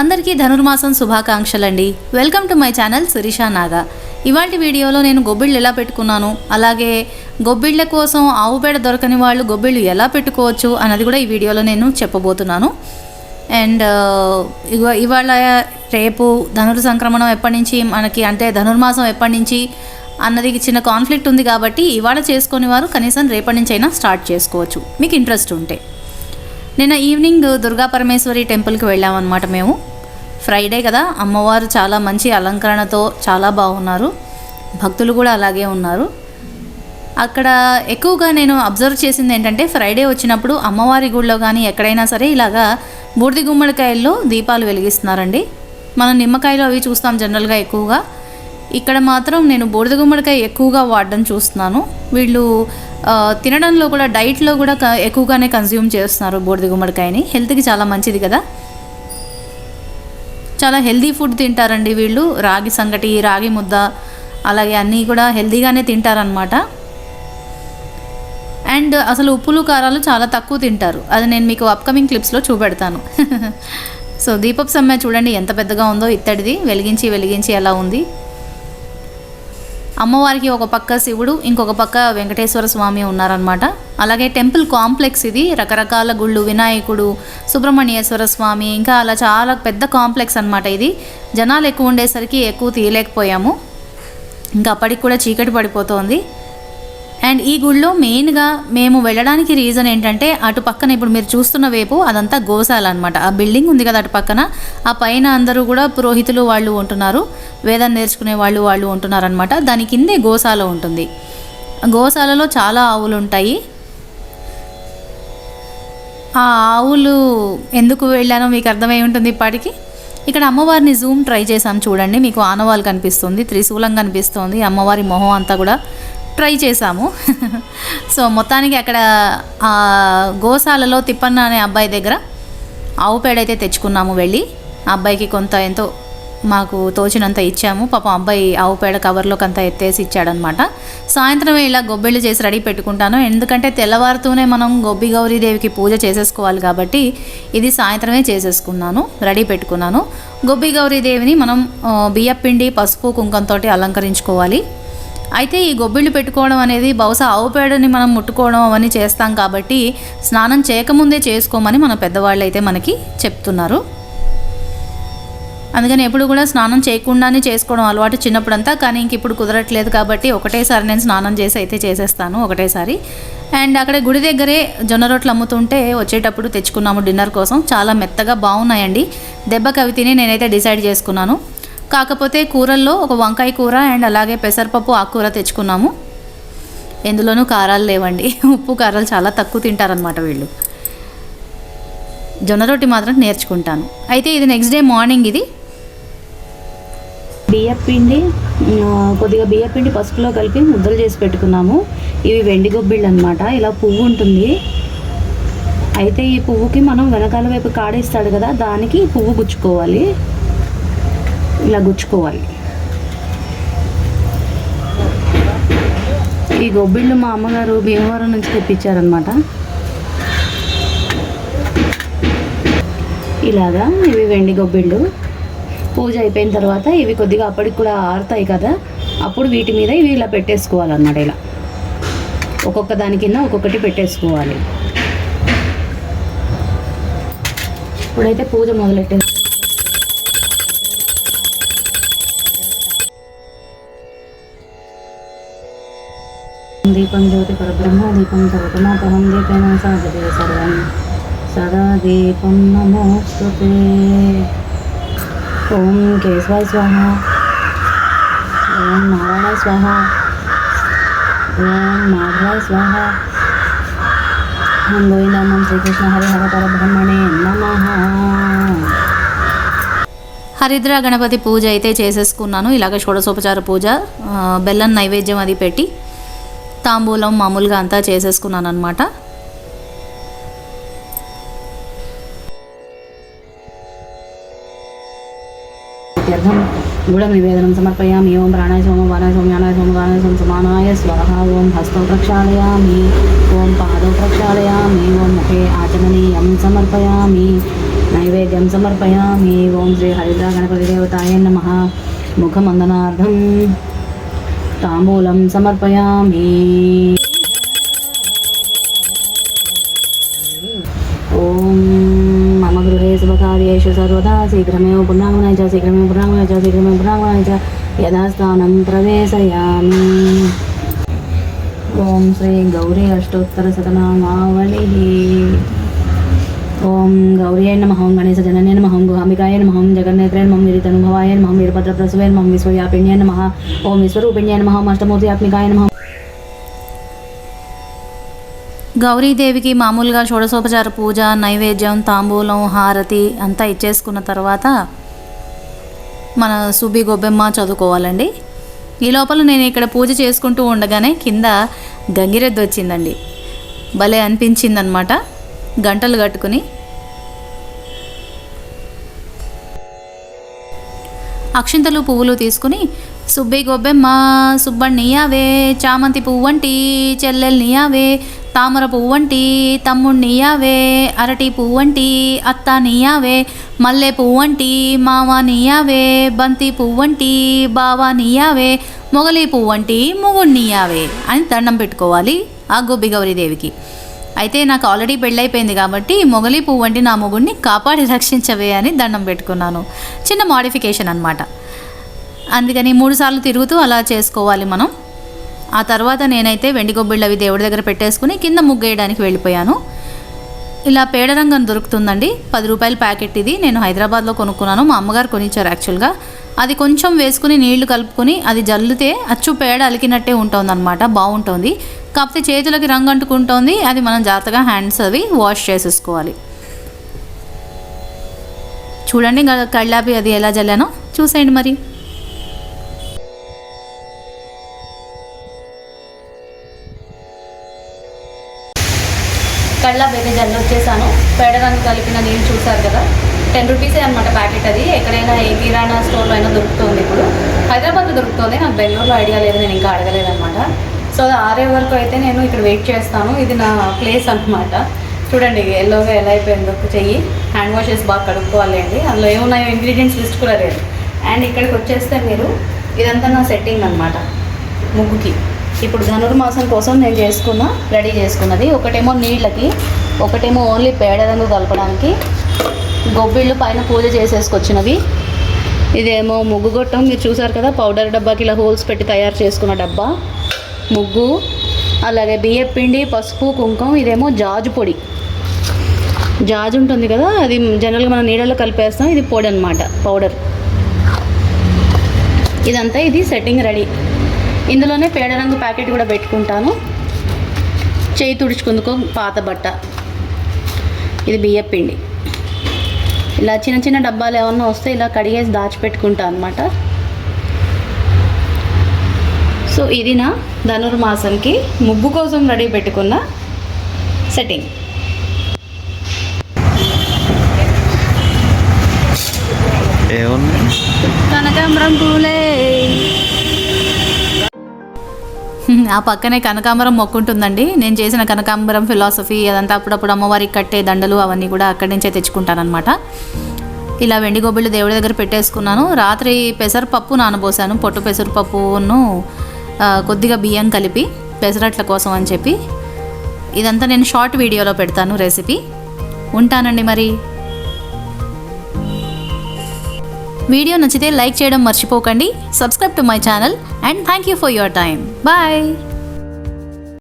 అందరికీ Dhanurmasam శుభాకాంక్షలండి. Welcome to my channel Surisha Naga ఇవాటి వీడియోలో నేను గొబ్బిళ్ళు ఎలా పెట్టుకున్నాను అలాగే గొబ్బిళ్ళ కోసం ఆవు పేడ దొరకని వాళ్ళు గొబ్బిళ్ళు ఎలా పెట్టుకోవచ్చు అన్నది కూడా ఈ వీడియోలో నేను చెప్పబోతున్నాను. అండ్ uh, ఇవాళ రేపు ధనుర్ సంక్రమణం ఎప్పటి నుంచి మనకి అంటే ధనుర్మాసం ఎప్పటి నుంచి అన్నది చిన్న కాన్ఫ్లిక్ట్ ఉంది కాబట్టి ఇవాళ చేసుకునే వారు కనీసం రేపటి నుంచి అయినా స్టార్ట్ చేసుకోవచ్చు. మీకు ఇంట్రెస్ట్ ఉంటే. నిన్న ఈవినింగ్ దుర్గా పరమేశ్వరి టెంపుల్కి వెళ్ళామన్నమాట మేము. ఫ్రైడే కదా అమ్మవారు చాలా మంచి అలంకరణతో చాలా బాగున్నారు. భక్తులు కూడా అలాగే ఉన్నారు. అక్కడ ఎక్కువగా నేను అబ్జర్వ్ చేసింది ఏంటంటే ఫ్రైడే వచ్చినప్పుడు అమ్మవారి గుడిలో కానీ ఎక్కడైనా సరే ఇలాగా బూడిది గుమ్మడికాయల్లో దీపాలు వెలిగిస్తున్నారండి. మనం నిమ్మకాయలు అవి చూస్తాం జనరల్గా ఎక్కువగా. ఇక్కడ మాత్రం నేను బూడిద గుమ్మడికాయ ఎక్కువగా వాడడం చూస్తున్నాను. వీళ్ళు తినడంలో కూడా డైట్లో కూడా క- ఎక్కువగానే కన్జ్యూమ్ చేస్తున్నారు బూడిద గుమ్మడికాయని. హెల్త్కి చాలా మంచిది కదా. చాలా హెల్దీ ఫుడ్ తింటారండి వీళ్ళు. రాగి సంగటి రాగి ముద్ద అలాగే అన్నీ కూడా హెల్దీగానే తింటారనమాట అండ్ అసలు ఉప్పులు కారాలు చాలా తక్కువ తింటారు. అది నేను మీకు అప్కమింగ్ క్లిప్స్లో చూపెడతాను. సో దీపప్ సమ్మె చూడండి ఎంత పెద్దగా ఉందో ఇత్తడిది. వెలిగించి వెలిగించి ఎలా ఉంది. అమ్మవారికి ఒక పక్క శివుడు ఇంకొక పక్క వెంకటేశ్వర స్వామి ఉన్నారనమాట అలాగే టెంపుల్ కాంప్లెక్స్ ఇది రకరకాల గుళ్ళు వినాయకుడు సుబ్రహ్మణ్యేశ్వర స్వామి ఇంకా అలా చాలా పెద్ద కాంప్లెక్స్ అనమాట ఇది. జనాలు ఎక్కువ ఉండేసరికి ఎక్కువ తీయలేకపోయాము. ఇంకా అప్పటికి కూడా చీకటి పడిపోతోంది. అండ్ ఈ గుళ్ళో మెయిన్గా మేము వెళ్ళడానికి రీజన్ ఏంటంటే అటు పక్కన ఇప్పుడు మీరు చూస్తున్న వైపు అదంతా గోశాల అనమాట ఆ బిల్డింగ్ ఉంది కదా అటు పక్కన. ఆ పైన అందరూ కూడా పురోహితులు వాళ్ళు ఉంటున్నారు. వేదం నేర్చుకునే వాళ్ళు వాళ్ళు ఉంటున్నారు అనమాట దాని కిందే గోశాల ఉంటుంది. గోశాలలో చాలా ఆవులు ఉంటాయి. ఆ ఆవులు ఎందుకు వెళ్ళానో మీకు అర్థమై ఉంటుంది ఇప్పటికి. ఇక్కడ అమ్మవారిని జూమ్ ట్రై చేసాం చూడండి. మీకు ఆనవాలు కనిపిస్తుంది త్రిశూలం కనిపిస్తుంది అమ్మవారి మొహం అంతా కూడా. ట్రై చేశాము. సో మొత్తానికి అక్కడ ఆ గోశాలలో తిప్పన్న అనే అబ్బాయి దగ్గర ఆవు పేడ అయితే తెచ్చుకున్నాము వెళ్ళి. ఆ అబ్బాయికి కొంత ఎంతో మాకు తోచినంత ఇచ్చాము. పాపం అబ్బాయి ఆవు పేడ కవర్లోకి అంతా ఎత్తేసి ఇచ్చాడనమాట. సాయంత్రం ఇలా గొబ్బిళ్ళు చేసి రెడీ పెట్టుకుంటాను. ఎందుకంటే తెల్లవారుతూనే మనం గొబ్బి గౌరీదేవికి పూజ చేసేసుకోవాలి కాబట్టి ఇది సాయంత్రమే చేసేసుకున్నాను రెడీ పెట్టుకున్నాను. గొబ్బి గౌరీదేవిని మనం బియ్యపిండి పసుపు కుంకంతో అలంకరించుకోవాలి. అయితే ఈ గొబ్బిళ్ళు పెట్టుకోవడం అనేది బహుశా ఆవు పేడని మనం ముట్టుకోవడం అవన్నీ చేస్తాం కాబట్టి స్నానం చేయకముందే చేసుకోమని మన పెద్దవాళ్ళు అయితే మనకి చెప్తున్నారు. అందుకని ఎప్పుడు కూడా స్నానం చేయకుండానే చేసుకోవడం అలవాటు చిన్నప్పుడంతా కానీ ఇంక ఇప్పుడు కుదరట్లేదు కాబట్టి ఒకటేసారి నేను స్నానం చేసి అయితే చేసేస్తాను ఒకటేసారి. అండ్ అక్కడ గుడి దగ్గరే జొన్న రొట్లు అమ్ముతుంటే వచ్చేటప్పుడు తెచ్చుకున్నాము డిన్నర్ కోసం. చాలా మెత్తగా బాగున్నాయండి. దెబ్బకి అవి తిని నేనైతే డిసైడ్ చేసుకున్నాను. కాకపోతే కూరల్లో ఒక వంకాయ కూర అండ్ అలాగే పెసరపప్పు ఆకుకూర తెచ్చుకున్నాము. ఎందులోనూ కారాలు లేవండి. ఉప్పు కారాలు చాలా తక్కువ తింటారనమాట వీళ్ళు. జొన్న రొట్టి మాత్రం నేర్చుకుంటాను. అయితే ఇది నెక్స్ట్ డే మార్నింగ్ ఇది. బియ్యపిండి కొద్దిగా బియ్యపిండి పసుపులో కలిపి ముద్దలు చేసి పెట్టుకున్నాము. ఇవి వెండి గొబ్బిళ్ళు అనమాట ఇలా పువ్వు ఉంటుంది. అయితే ఈ పువ్వుకి మనం వెనకాల వైపు కాడేస్తాడు కదా దానికి పువ్వు గుచ్చుకోవాలి. ఇలా గుచ్చుకోవాలి. ఈ గొబ్బిళ్ళు మా అమ్మగారు భీమవరం నుంచి తెప్పించారనమాట ఇలాగా ఇవి వెండి గొబ్బిళ్ళు. పూజ అయిపోయిన తర్వాత ఇవి కొద్దిగా అప్పటికి కూడా ఆరుతాయి కదా అప్పుడు వీటి మీద ఇవి ఇలా పెట్టేసుకోవాలన్నమాట ఇలా. ఒక్కొక్క దాని కింద ఒక్కొక్కటి పెట్టేసుకోవాలి. ఇప్పుడైతే పూజ మొదలెట్టే దీపం జ్యోతి పరబ్రహ్మ దీపం సర్వతమాపహం దీపేన సాధతే సర్వం సదా దీపం నమోస్తుతే ఓం కేశవాయ స్వాహ ఓం నారాయణ స్వాహ ఓం మాధవాయ స్వాహ ఓం గోవిందం శ్రీకృష్ణ హరి హర పరబ్రహ్మణే హరిద్ర గణపతి పూజ అయితే చేసేసుకున్నాను. ఇలాగ షోడశోపచార పూజ బెల్లం నైవేద్యం అది పెట్టి తాంబూలం మామూలుగా అంతా చేసేసుకున్నాను అనమాట గూఢనివేదనం సమర్పయామి ఓం ప్రాణాయ సోమం వానాయ సోమ్యానాయ సోమ సోమ సమానాయ స్వాహ ఓం హస్తం ప్రక్షాళయామి ఓం పాదం ప్రక్షాళయామి ఓం ముఖే ఆచమనీయం సమర్పయామి నైవేద్యం సమర్పయామి ఓం శ్రీ హరిద్ర గణపతి దేవతాయ నమ. ముఖమందనార్థం. తాంబూలం సమర్పయామి ఓం మమ గృహే శుభకార్యేషు సర్వదా శీఘ్రమేవ పుణ్యాగమనాయ చ శీఘ్రమేవ పుణ్యాగమనాయ చ శీఘ్రమేవ పుణ్యాగమనాయ చ యథాస్థానం ప్రవేశయామి ఓం శ్రీ గౌరీ అష్టోత్తర శతనామావళి ఓం గౌర్యై నమ ఓం గణేశ జననే నమ ఓం గుహాంబికాయ నమ ఓం జగన్నేత్రే నమ నిరితనుభవాయ నమ వీరభద్ర ప్రసవే నమ విశ్వవ్యాపిణ్యై నమ ఓం విశ్వరూపిణ్యై నమ ఓం అష్టమూర్తియాత్మికాయ నమ. గౌరీదేవికి మామూలుగా షోడశోపచార పూజ నైవేద్యం తాంబూలం హారతి అంతా ఇచ్చేసుకున్న తర్వాత మన సుబ్బి గొబ్బెమ్మ చదువుకోవాలండి. ఈ లోపల నేను ఇక్కడ పూజ చేసుకుంటూ ఉండగానే కింద గంగిరెద్దు వచ్చిందండి. భలే అనిపించిందనమాట. గంటలు కట్టుకుని. అక్షింతలు పువ్వులు తీసుకుని సుబ్బి గొబ్బెమ్మ సుబ్బణ్ణియావే చామంతి పువ్వంటి చెల్లెల్నియావే తామర పువ్వంటి తమ్ముణ్ణియావే అరటి పువ్వంటి అత్త నీయావే మల్లె పువ్వంటి మామ నీయావే బంతి పువ్వంటి బావ నీయావే మొగలి పువ్వంటి మొగుణ్ణియావే అని దండం పెట్టుకోవాలి ఆ గొబ్బి గౌరీదేవికి. అయితే నాకు ఆల్రెడీ పెళ్ళైపోయింది కాబట్టి మొగలి పువ్వు వంటి నా మొగుడిని కాపాడి రక్షించవే అని దండం పెట్టుకున్నాను. చిన్న మాడిఫికేషన్ అనమాట అందుకని మూడు సార్లు తిరుగుతూ అలా చేసుకోవాలి మనం. ఆ తర్వాత నేనైతే వెండి గొబ్బిళ్ళు అవి దేవుడి దగ్గర పెట్టేసుకుని కింద ముగ్గేయడానికి వెళ్ళిపోయాను. ఇలా పేడరంగం దొరుకుతుందండి. పది రూపాయల ప్యాకెట్ ఇది. నేను హైదరాబాద్లో కొనుక్కున్నాను. మా అమ్మగారు కొనిచ్చారు యాక్చువల్గా అది కొంచెం వేసుకుని నీళ్ళు కలుపుకొని అది జల్లితే అచ్చు పేడ అలికినట్టే ఉంటుందన్నమాట. బాగుంటుంది కాకపోతే చేతులకి రంగు అంటుకుంటుంది. అది మనం జాగ్రత్తగా హ్యాండ్స్ అవి వాష్ చేసేసుకోవాలి. చూడండి కళ్ళాపి అది ఎలా జల్లానో. చూసేయండి మరి. కళ్ళ అయితే జల్లు వచ్చేసాను. పేడరాన్ని కలిపిన నీళ్ళు చూసారు కదా? టెన్ రూపీసే అనమాట ప్యాకెట్ అది. ఎక్కడైనా ఏ కిరాణా స్టోర్లో అయినా దొరుకుతుంది ఇప్పుడు. హైదరాబాద్లో దొరుకుతుంది. నాకు బెంగళూరులో ఐడియా లేదు. నేను ఇంకా అడగలేదన్నమాట. సో అది ఆరే వరకు అయితే నేను ఇక్కడ వెయిట్ చేస్తాను. ఇది నా ప్లేస్ అనమాట చూడండి ఎల్లోగా ఎలా అయిపోయిందో చెయ్యి. హ్యాండ్ వాషెస్ బాగా కడుక్కోవాలి అండి. అందులో ఏమున్నాయో ఇంగ్రీడియంట్స్ లిస్ట్ కూడా లేదు. అండ్ ఇక్కడికి వచ్చేస్తే మీరు ఇదంతా నా సెట్టింగ్ అనమాట ముగ్గుకి. ఇప్పుడు ధనుర్మాసం కోసం నేను చేసుకున్న రెడీ చేసుకున్నది. ఒకటేమో నీళ్ళకి ఒకటేమో ఓన్లీ పేడరంగు కలపడానికి. గొబ్బిళ్ళు పైన పూజ చేసేసుకొచ్చినవి. ఇదేమో ముగ్గు గొట్టం. మీరు చూసారు కదా పౌడర్ డబ్బాకి ఇలా హోల్స్ పెట్టి తయారు చేసుకున్న డబ్బా. ముగ్గు అలాగే బియ్యం పిండి పసుపు కుంకుమ ఇదేమో జాజు పొడి. జాజు ఉంటుంది కదా అది జనరల్గా మనం నీడలో కలిపేస్తాం ఇది పొడి అనమాట పౌడర్. ఇదంతా ఇది సెట్టింగ్ రెడీ. ఇందులోనే పేడ రంగు ప్యాకెట్ కూడా పెట్టుకుంటాను. చేయి తుడుచుకుందుకో పాత బట్ట. ఇది బియ్యం పిండి. ఇలా చిన్న చిన్న డబ్బాలు ఏమన్నా వస్తే ఇలా కడిగేసి దాచిపెట్టుకుంటా అనమాట సో ఇది నా ధనుర్మాసంకి ముగ్గు కోసం రెడీ పెట్టుకున్న సెట్టింగ్. కనకాంబరం పూలే. ఆ పక్కనే కనకాంబరం మొక్కు ఉంటుందండి. నేను చేసిన కనకాంబరం ఫిలాసఫీ అదంతా అప్పుడప్పుడు అమ్మవారికి కట్టే దండలు అవన్నీ కూడా అక్కడి నుంచే తెచ్చుకుంటానమాట ఇలా వెండి గొబ్బిళ్ళు దేవుడి దగ్గర పెట్టేసుకున్నాను. రాత్రి పెసరపప్పు నానబోసాను. పొట్టు పెసరపప్పును కొద్దిగా బియ్యం కలిపి పెసరట్ల కోసం అని చెప్పి. ఇదంతా నేను షార్ట్ వీడియోలో పెడతాను రెసిపీ. ఉంటానండి మరి. వీడియో నచ్చితే లైక్ చేయడం మర్చిపోకండి. Subscribe to my channel and thank you for your time bye.